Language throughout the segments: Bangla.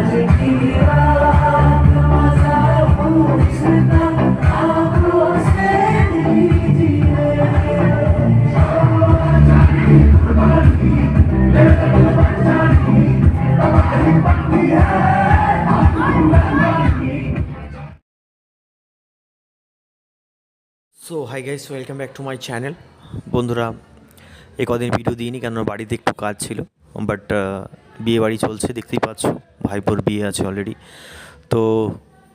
So hi guys welcome back to my channel বন্ধুরা, এ কদিন ভিডিও দিইনি কেন বাড়িতে একটু কাজ ছিল বাট বিয়ে বাড়ি চলছে, দেখতেই পাচ্ছ। ভাইপোর বিয়ে আছে অলরেডি তো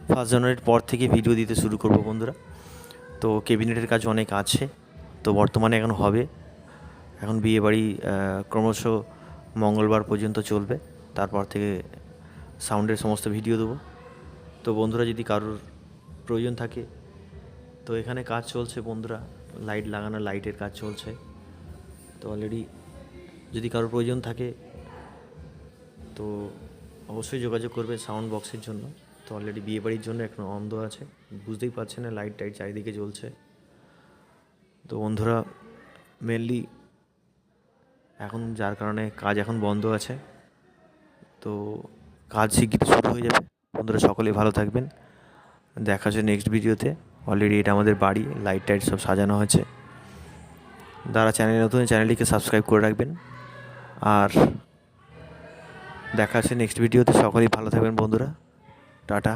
ফার্স্ট জানুয়ারির পর থেকে ভিডিও দিতে শুরু করব বন্ধুরা। তো ক্যাবিনেটের কাজ অনেক আছে, তো বর্তমানে এখন হবে। এখন বিয়ে বাড়ি ক্রমশ মঙ্গলবার পর্যন্ত চলবে। তারপর থেকে সাউন্ডের সমস্ত ভিডিও দেবো। তো বন্ধুরা, যদি কারোর প্রয়োজন থাকে, তো এখানে কাজ চলছে বন্ধুরা। লাইট লাগানো, লাইটের কাজ চলছে। তো অলরেডি যদি কারোর প্রয়োজন থাকে, তো অবশ্যই যোগাযোগ করবে সাউন্ড বক্সের জন্য। তো অলরেডি বিয়ে বাড়ির জন্য এখন অন্ধ আছে। বুঝতেই পারছে না লাইট টাইট চারিদিকে জ্বলছে। তো বন্ধুরা মেনলি এখন যার কারণে কাজ এখন বন্ধ আছে। তো কাজ শিগগিরই শুরু হয়ে যাবে। বন্ধুরা সকলেই ভালো থাকবেন। দেখা হচ্ছে নেক্সট ভিডিওতে। অলরেডি এটা আমাদের বাড়ি লাইট টাইট সব সাজানো হয়েছে। যারা চ্যানেল নতুন চ্যানেলটিকে সাবস্ক্রাইব করে রাখবেন। আর দেখা আছে নেক্সট ভিডিওতে সকলেই ভালো থাকবেন বন্ধুরা। টাটা।